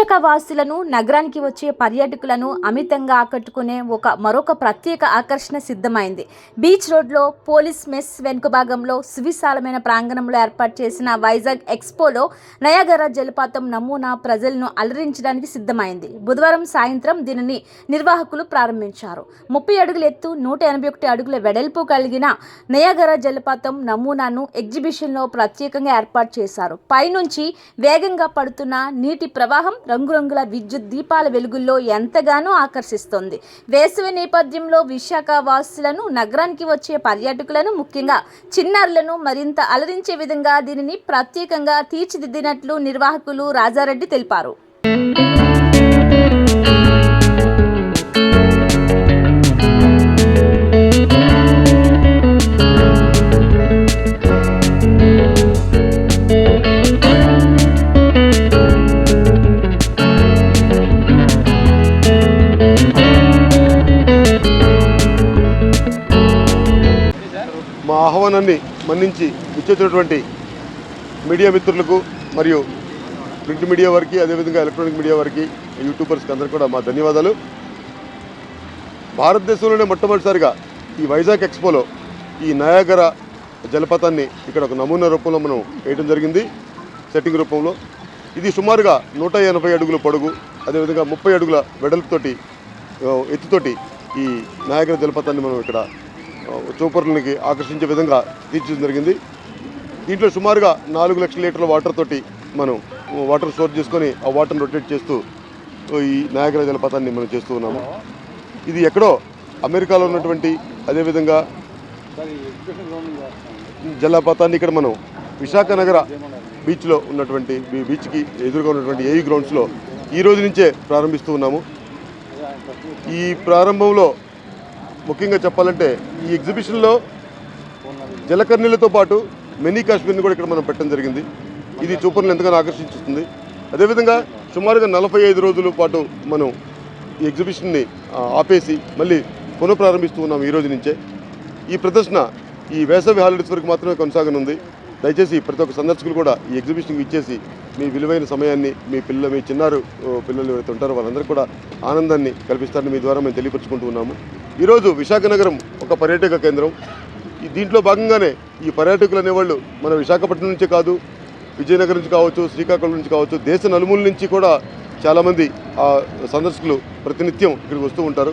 వాసులను నగరానికి వచ్చే పర్యాటకులను అమితంగా ఆకట్టుకునే ఒక మరొక ప్రత్యేక ఆకర్షణ సిద్ధమైంది. బీచ్ రోడ్లో పోలీస్ మెస్ వెనుక భాగంలో సువిశాలమైన ప్రాంగణంలో ఏర్పాటు చేసిన వైజాగ్ ఎక్స్పోలో నయాగర జలపాతం నమూనా ప్రజలను అలరించడానికి సిద్ధమైంది. బుధవారం సాయంత్రం దీనిని నిర్వాహకులు ప్రారంభించారు. ముప్పై అడుగుల ఎత్తు నూట ఎనభై ఒకటి అడుగుల వెడల్పు కలిగిన నయాగర జలపాతం నమూనాను ఎగ్జిబిషన్లో ప్రత్యేకంగా ఏర్పాటు చేశారు. పైనుంచి వేగంగా పడుతున్న నీటి ప్రవాహం రంగురంగుల విద్యుత్ దీపాల వెలుగుల్లో ఎంతగానో ఆకర్షిస్తోంది. వేసవి నేపథ్యంలో విశాఖ వాసులను నగరానికి వచ్చే పర్యాటకులను ముఖ్యంగా చిన్నారులను మరింత అలరించే విధంగా దీనిని ప్రత్యేకంగా తీర్చిదిద్దినట్లు నిర్వాహకులు రాజారెడ్డి తెలిపారు. మా ఆహ్వానాన్ని మన్నించి ఇచ్చేసినటువంటి మీడియా మిత్రులకు మరియు ప్రింట్ మీడియా వారికి అదేవిధంగా ఎలక్ట్రానిక్ మీడియా వారికి యూట్యూబర్స్కి అందరికీ కూడా మా ధన్యవాదాలు. భారతదేశంలోనే మొట్టమొదటిసారిగా ఈ వైజాగ్ ఎక్స్పోలో ఈ నయాగర జలపాతాన్ని ఇక్కడ ఒక నమూనా రూపంలో మనం వేయడం జరిగింది. సెట్టింగ్ రూపంలో. ఇది సుమారుగా నూట ఎనభై అడుగుల పొడుగు అదేవిధంగా ముప్పై అడుగుల వెడల్పుతోటి ఎత్తుతోటి ఈ నాయగర జలపాతాన్ని మనం ఇక్కడ చూపరులకి ఆకర్షించే విధంగా తీర్చడం జరిగింది. దీంట్లో సుమారుగా నాలుగు లక్షల లీటర్ల వాటర్ తోటి మనం వాటర్ స్టోర్ చేసుకొని ఆ వాటర్ని రొటేట్ చేస్తూ ఈ నాయకర జలపాతాన్ని మనం చేస్తూ ఉన్నాము. ఇది ఎక్కడో అమెరికాలో ఉన్నటువంటి అదేవిధంగా జలపాతాన్ని ఇక్కడ మనం విశాఖ నగర బీచ్లో ఉన్నటువంటి బీచ్కి ఎదురుగా ఉన్నటువంటి ఏయూ గ్రౌండ్స్లో ఈ రోజు నుంచే ప్రారంభిస్తూ ఉన్నాము. ఈ ప్రారంభంలో ముఖ్యంగా చెప్పాలంటే ఈ ఎగ్జిబిషన్లో జలకర్ణీలతో పాటు మినీ కాశ్మీర్ని కూడా ఇక్కడ మనం పెట్టడం జరిగింది. ఇది చూపర్ని ఎంతగానో ఆకర్షిస్తుంది అదేవిధంగా సుమారుగా నలభై ఐదు రోజుల పాటు మనం ఈ ఎగ్జిబిషన్ని ఆపేసి మళ్ళీ పునఃప్రారంభిస్తూ ఉన్నాం ఈ రోజు నుంచే. ఈ ప్రదర్శన ఈ వేసవి హాలిడేస్ వరకు మాత్రమే కొనసాగనుంది. దయచేసి ప్రతి ఒక్క సందర్శకులు కూడా ఈ ఎగ్జిబిషన్కి ఇచ్చేసి మీ విలువైన సమయాన్ని మీ పిల్లలు మీ చిన్నారు పిల్లలు ఎవరైతే ఉంటారో వాళ్ళందరికీ కూడా ఆనందాన్ని కల్పిస్తారని మీ ద్వారా మేము తెలియపరుచుకుంటూ ఉన్నాము. ఈరోజు విశాఖ నగరం ఒక పర్యాటక కేంద్రం. దీంట్లో భాగంగానే ఈ పర్యాటకులు అనేవాళ్ళు మన విశాఖపట్నం నుంచే కాదు విజయనగరం నుంచి కావచ్చు శ్రీకాకుళం నుంచి కావచ్చు దేశ నలుమూల నుంచి కూడా చాలామంది సందర్శకులు ప్రతినిత్యం ఇక్కడికి వస్తూ ఉంటారు.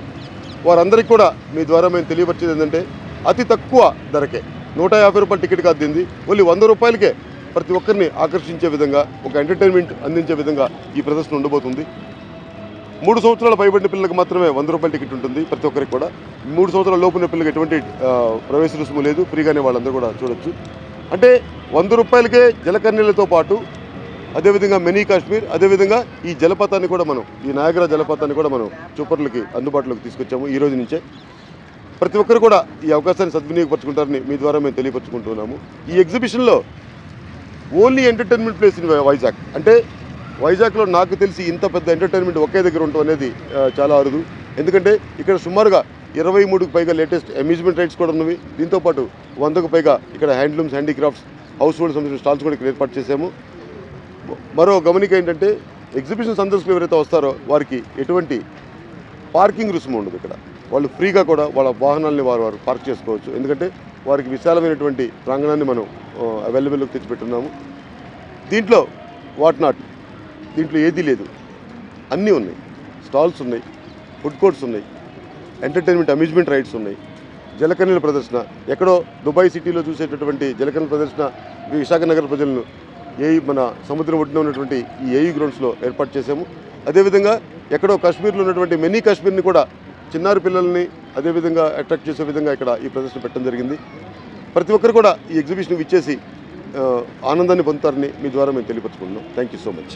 వారందరికీ కూడా మీ ద్వారా మేము తెలియపరిచేది ఏంటంటే అతి తక్కువ ధరకే. నూట యాభై రూపాయల టికెట్ కాదు దీన్ని ఓన్లీ వంద రూపాయలకే ప్రతి ఒక్కరిని ఆకర్షించే విధంగా ఒక ఎంటర్టైన్మెంట్ అందించే విధంగా ఈ ప్రదర్శన ఉండబోతుంది. మూడు సంవత్సరాల పైబడిన పిల్లలకు మాత్రమే వంద రూపాయల టికెట్ ఉంటుంది. ప్రతి ఒక్కరికి కూడా మూడు సంవత్సరాల లోపున్న పిల్లలకు ఎటువంటి ప్రవేశ రుసుము లేదు. ఫ్రీగానే వాళ్ళందరూ కూడా చూడొచ్చు. అంటే వంద రూపాయలకే జలకర్ణీలతో పాటు అదేవిధంగా మినీ కాశ్మీర్ అదేవిధంగా ఈ జలపాతాన్ని కూడా మనం ఈ నాయగర జలపాతాన్ని కూడా మనం చూపర్లకి అందుబాటులోకి తీసుకొచ్చాము ఈ రోజు నుంచే. ప్రతి ఒక్కరు కూడా ఈ అవకాశాన్ని సద్వినియోగపరచుకుంటారని మీ ద్వారా మేము తెలియపరచుకుంటున్నాము. ఈ ఎగ్జిబిషన్లో only entertainment place in Vizag. అంటే వైజాగ్లో నాకు తెలిసి ఇంత పెద్ద ఎంటర్టైన్మెంట్ ఒకే దగ్గర ఉండటం అనేది చాలా అరుదు. ఎందుకంటే ఇక్కడ సుమారుగా ఇరవై మూడుకు పైగా లేటెస్ట్ అమ్యూజ్మెంట్ రైట్స్ కూడా ఉన్నవి. దీంతోపాటు వందకు పైగా ఇక్కడ హ్యాండ్లూమ్స్ హ్యాండీక్రాఫ్ట్స్ హౌస్ హోల్డ్ సంబంధించిన స్టాల్స్ కూడా ఇక్కడ ఏర్పాటు చేసాము మరో గమనిక ఏంటంటే ఎగ్జిబిషన్ సందర్శకులు ఎవరైతే వస్తారో వారికి ఎటువంటి పార్కింగ్ రుసుము ఉండదు ఇక్కడ. వాళ్ళు ఫ్రీగా కూడా వాళ్ళ వాహనాలని వారు వారు పార్క్ చేసుకోవచ్చు. ఎందుకంటే వారికి విశాలమైనటువంటి ప్రాంగణాన్ని మనం అవైలబుల్కి తెచ్చిపెట్టున్నాము. దీంట్లో వాట్ నాట్ దీంట్లో ఏదీ లేదు. అన్నీ ఉన్నాయి. స్టాల్స్ ఉన్నాయి. ఫుడ్ కోర్ట్స్ ఉన్నాయి. ఎంటర్టైన్మెంట్ అమ్యూజ్మెంట్ రైడ్స్ ఉన్నాయి. జలకన్యల ప్రదర్శన. ఎక్కడో దుబాయ్ సిటీలో చూసేటటువంటి జలకన్యల ప్రదర్శన విశాఖ నగర ప్రజలను ఏ మన సముద్రం ఒడ్డున ఉన్నటువంటి ఈ ఏయూ గ్రౌండ్స్లో ఏర్పాటు చేశాము. అదేవిధంగా ఎక్కడో కాశ్మీర్లో ఉన్నటువంటి మినీ కాశ్మీర్ని కూడా చిన్నారి పిల్లల్ని అదేవిధంగా అట్రాక్ట్ చేసే విధంగా ఇక్కడ ఈ ప్రదర్శన పెట్టడం జరిగింది. ప్రతి ఒక్కరు కూడా ఈ ఎగ్జిబిషన్ ఇచ్చేసి ఆనందాన్ని పొందుతారని మీ ద్వారా మేము తెలియపరచుకుంటున్నాం. Thank you so much